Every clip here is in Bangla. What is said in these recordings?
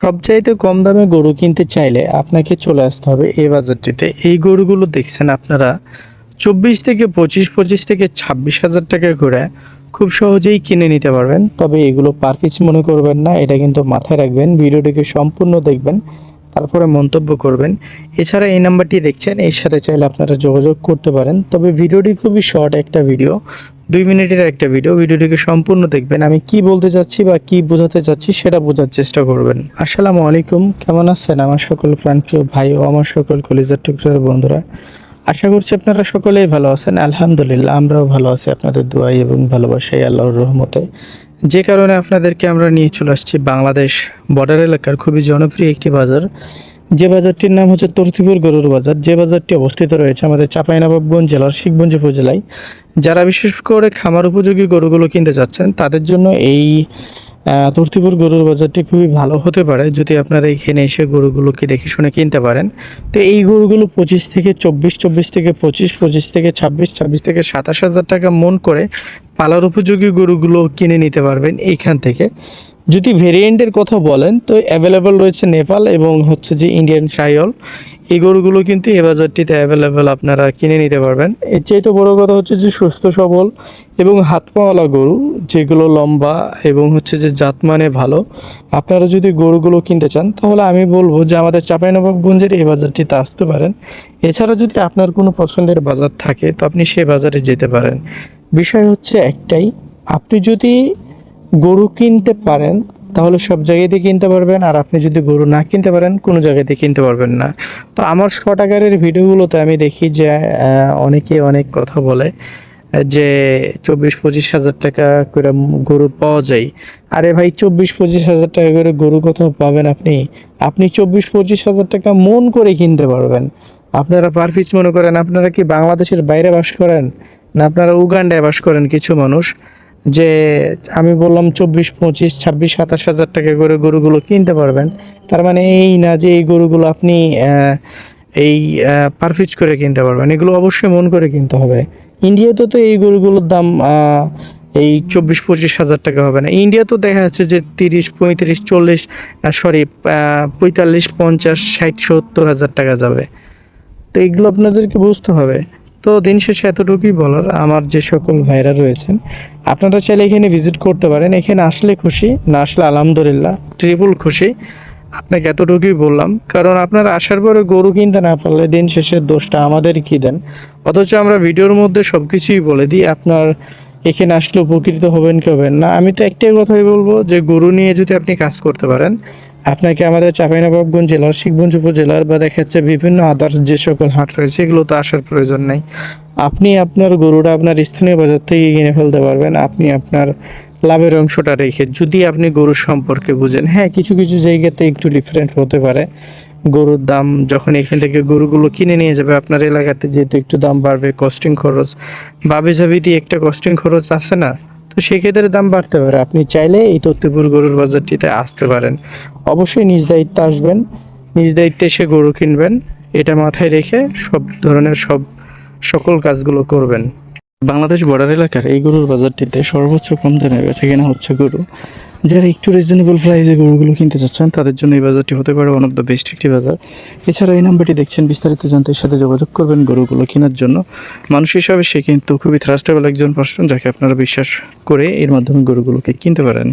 সবচাইতে কম দামে গরু কিনতে চাইলে আপনাকে চলে আসতে হবে এই বাজারটিতে। এই গরুগুলো দেখছেন আপনারা চব্বিশ থেকে পঁচিশ পঁচিশ থেকে ছাব্বিশ হাজার টাকা করে খুব সহজেই কিনে নিতে পারবেন। তবে এগুলো পার পিস মনে করবেন না, এটা কিন্তু মাথায় রাখবেন। ভিডিওটিকে সম্পূর্ণ দেখবেন। তারপরে মন্তব্য করবেন। এছাড়া এই নাম্বারটি দেখছেন, এর সাথে চাইলে আপনারা যোগাযোগ করতে পারেন। তবে ভিডিওটি খুবই শর্ট একটা ভিডিও, দুই মিনিটের একটা ভিডিও। ভিডিওটিকে সম্পূর্ণ দেখবেন, আমি কি বলতে চাচ্ছি বা কি বোঝাতে চাচ্ছি সেটা বোঝার চেষ্টা করবেন। আসসালামু আলাইকুম, কেমন আছেন আমার সকল প্রাণপ্রিয় ভাই ও আমার সকল কলেজের টুকরার বন্ধুরা? আশা করছি আপনারা সকলেই ভালো আছেন। আলহামদুলিল্লাহ, আমরাও ভালো আছি। আপনাদের দোয়াই এবং ভালোবাসাই আল্লাহর রহমতে। যে কারণে আপনাদেরকে আমরা নিয়ে চলে আসছি বাংলাদেশ বর্ডার এলাকার খুবই জনপ্রিয় একটি বাজার। যে বাজারটির নাম হচ্ছে তরতিপুর গরুর বাজার। যে বাজারটি অবস্থিত রয়েছে আমাদের চাঁপাইনবাবগঞ্জ জেলার শিখগঞ্জ উপজেলায়। যারা বিশেষ করে খামার উপযোগী গরুগুলো কিনতে চাচ্ছেন, তাদের জন্য এই তরতিপুর গরুর বাজারটি খুবই ভালো হতে পারে যদি আপনারা এখানে এসে গরুগুলোকে দেখে শুনে কিনতে পারেন। তো এই গরুগুলো পঁচিশ থেকে চব্বিশ চব্বিশ থেকে পঁচিশ পঁচিশ থেকে ছাব্বিশ ছাব্বিশ থেকে সাতাশ হাজার টাকা মন করে পালার উপযোগী গরুগুলো কিনে নিতে পারবেন এইখান থেকে। যদি ভেরিয়েন্টের কথা বলেন, তো অ্যাভেলেবেল রয়েছে নেপাল এবং হচ্ছে যে ইন্ডিয়ান সাইল এই গরুগুলো কিন্তু এ বাজারটিতে অ্যাভেলেবেল আপনারা কিনে নিতে পারবেন। এর চাইতে বড় কথা হচ্ছে যে সুস্থ, সবল এবং হাত পাওয়ালা গরু, যেগুলো লম্বা এবং হচ্ছে যে জাতমানে ভালো। আপনারা যদি গরুগুলো কিনতে চান, তাহলে আমি বলব যে আমাদের চাঁপাইনবাবগঞ্জের এই বাজারটিতে আসতে পারেন। এছাড়া যদি আপনার কোনো পছন্দের বাজার থাকে, তো আপনি সেই বাজারে যেতে পারেন। বিষয় হচ্ছে একটাই, আপনি যদি গরু কিনতে পারেন তাহলে সব জায়গাতেই কিনতে পারবেন, আর আপনি যদি গরু না কিনতে পারেন, কোনো জায়গাতে কিনতে পারবেন না। তো আমার শর্ট আকারের ভিডিওগুলোতে আমি দেখি যে অনেকে অনেক কথা বলে, যে চব্বিশ পঁচিশ হাজার টাকা করে গরু পাওয়া যায়। আরে ভাই, চব্বিশ পঁচিশ হাজার টাকা করে গরু কোথাও পাবেন আপনি? আপনি চব্বিশ পঁচিশ হাজার টাকা মন করে কিনতে পারবেন। আপনারা পার পিস মনে করেন, আপনারা কি বাংলাদেশের বাইরে বাস করেন? না আপনারা উগান্ডায় বাস করেন কিছু মানুষ? যে আমি বললাম চব্বিশ, পঁচিশ, ছাব্বিশ, সাতাশ হাজার টাকা করে গরুগুলো কিনতে পারবেন। তার মানে এই না যে এই গরুগুলো আপনি এই পারফিচ করে কিনতে পারবেন। এগুলো অবশ্যই মন করে কিনতে হবে। ইন্ডিয়াতে তো এই গরুগুলোর দাম এই চব্বিশ, পঁচিশ হাজার টাকা হবে না। ইন্ডিয়া তো দেখা যাচ্ছে যে তিরিশ, পঁয়ত্রিশ, চল্লিশ সরি পঁয়তাল্লিশ, পঞ্চাশ, ষাট, সত্তর হাজার টাকা যাবে। তো এগুলো আপনাদেরকে বুঝতে হবে। তো দিন শেষে এতটুকুই বলার। আমার যে সকল ভাইরা রয়েছেন, আপনারা চাইলে এখানে ভিজিট করতে পারেন। এখানে আসলে খুশি, না আসলে আলহামদুলিল্লাহ ট্রিপল খুশি। আপনাকে এতটুকুই বললাম। কারণ আপনার আসার পরে গরু কিনতে না পারলে দিন শেষের দোষটা আমাদের কি দেন? অথচ আমরা ভিডিওর মধ্যে সব কিছুই বলে দিই, আপনার এখানে আসলে উপকৃত হবেন কি হবেন না। আমি তো একটাই কথাই বলব যে গরু নিয়ে যদি আপনি কাজ করতে পারেন আপনাকে আমাদের চাঁপাইনবাবগঞ্জ জেলার, শিখগঞ্জ উপজেলার বা দেখা যাচ্ছে বিভিন্ন আদার্স যে সকল হাট রয়েছে, এগুলো তো আসার প্রয়োজন নেই। আপনি আপনার গরুটা আপনার স্থানীয় বাজার থেকে কিনে ফেলতে পারবেন। আপনি আপনার লাভের অংশটা রেখে, যদি আপনি গরুর সম্পর্কে বুঝেন। হ্যাঁ কিছু কিছু জায়গাতে একটু ডিফারেন্ট হতে পারে। গরুর দাম যখন এখান থেকে গরুগুলো কিনে নিয়ে যাবে, আপনার এলাকাতে যেহেতু একটু দাম বাড়বে কস্টিং খরচ বাবি জাবি দিয়ে একটা কস্টিং খরচ আছে না? তো সেক্ষেত্রে দাম বাড়তে পারে। আপনি চাইলে এই তত্ত্বপুর গরুর বাজারটিতে আসতে পারেন। অবশ্যই নিজ দায়িত্বে আসবেন, নিজ দায়িত্বে এসে গরু কিনবেন। এটা মাথায় রেখে সব ধরনের সব সকল কাজগুলো করবেন। বাংলাদেশ বর্ডার এলাকার এই গরুর বাজারটিতে সর্বোচ্চ কম দামে বেচা কেনা হচ্ছে গরু। যারা একটু রিজনেবল প্রাইসে গরুগুলো কিনতে চাচ্ছেন, তাদের জন্য এই বাজারটি হতে পারে ওয়ান অফ দ্য বেস্ট একটি বাজার। এছাড়া এই নাম্বারটি দেখছেন, বিস্তারিত জানতে সাথে যোগাযোগ করবেন গরুগুলো কেনার জন্য। মানুষ হিসাবে সে কিন্তু খুবই থ্রাস্টেবল একজন পার্সন যাকে আপনারা বিশ্বাস করে এর মাধ্যমে গরুগুলোকে কিনতে পারেন।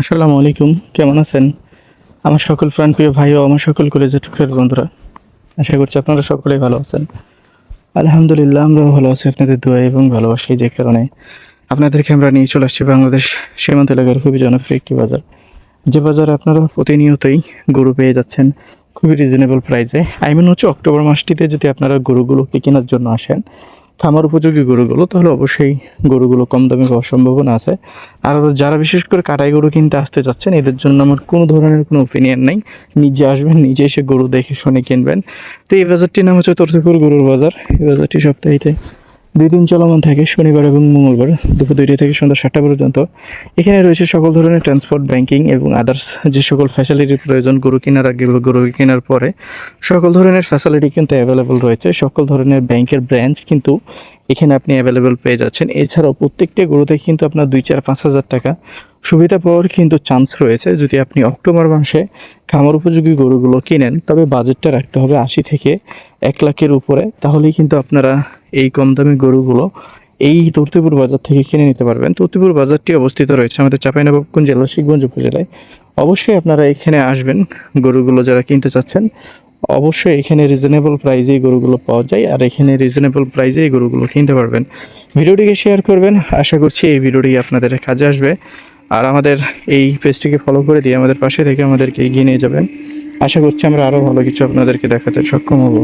আসসালামু আলাইকুম, কেমন আছেন? আমার সকল প্রাণপ্রিয় ভাই ও আমার সকল কলেজের টুকরের বন্ধুরা, আশা করছি আপনারা সকলেই ভালো আছেন। আলহামদুলিল্লাহ, আমরাও ভালো আছি। আপনাদের দোয়া এবং ভালোবাসি যে কারণে। আপনাদেরকে আমরা নিয়ে চলে আসছি বাংলাদেশ সীমান্ত এলাকার খুবই জনপ্রিয় একটি বাজার। যে বাজারে আপনারা প্রতিনিয়তই গরু পেয়ে যাচ্ছেন খুবই রিজনেবল প্রাইসে আই মিন হচ্ছে অক্টোবর মাসটিতে যদি আপনারা গরুগুলোকে কেনার জন্য আসেন, খামার উপযোগী গরুগুলো, তাহলে অবশ্যই গরুগুলো কম দামে পাওয়ার সম্ভাবনা আছে। আর যারা বিশেষ করে কাটাই গরু কিনতে আসতে যাচ্ছেন এদের জন্য আমার কোনো ধরনের কোনো ওপিনিয়ন নেই। নিজে আসবেন, নিজে এসে গরু দেখে শুনে কিনবেন। তো এই বাজারটির নাম হচ্ছে তরতিপুর গরুর বাজার। এই বাজারটি সপ্তাহিতে দুই দিন চলমান থাকে শনিবার এবং মঙ্গলবার, দুপুর দুইটা থেকে সন্ধ্যা সাতটা পর্যন্ত। এখানে রয়েছে সকল ধরনের ট্রান্সপোর্ট ব্যাংকিং এবং আদার্স যে সকল ফ্যাসিলিটির প্রয়োজন, গরু কেনার আগে বা গরু কেনার পরে, সকল ধরনের ফ্যাসিলিটি কিন্তু অ্যাভেলেবল রয়েছে। সকল ধরনের ব্যাংকের ব্রাঞ্চ কিন্তু এখানে আপনি অ্যাভেলেবল পেয়ে যাচ্ছেন। এছাড়াও প্রত্যেকটা গরুতে কিন্তু আপনার দুই, চার, পাঁচ হাজার টাকা সুবিধা পাওয়ার কিন্তু চান্স রয়েছে। যদি আপনি অক্টোবর মাসে খামার উপযোগী গরুগুলো কিনেন, তবে বাজেটটা রাখতে হবে আশি থেকে এক লাখের উপরে। তাহলেই কিন্তু আপনারা এই কম দামি গরুগুলো এই তর্তিপুর বাজার থেকে কিনে নিতে পারবেন। তর্তিপুর বাজারটি অবস্থিত রয়েছে আমাদের চাঁপাইনবাবগঞ্জ জেলা শিখগঞ্জ উপজেলায়। অবশ্যই আপনারা এখানে আসবেন গরুগুলো যারা কিনতে চাচ্ছেন। অবশ্যই এখানে রিজনেবল প্রাইজেই গরুগুলো পাওয়া যায় আর এখানে রিজনেবল প্রাইজেই গরুগুলো কিনতে পারবেন। ভিডিওটিকে শেয়ার করবেন। আশা করছি এই ভিডিওটি আপনাদের কাজে আসবে। আর আমাদের এই পেজটিকে ফলো করে দিয়ে আমাদের পাশে থেকে আমাদেরকে এগিয়ে নিয়ে যাবেন। আশা করছি আমরা আরও ভালো কিছু আপনাদেরকে দেখাতে সক্ষম হব।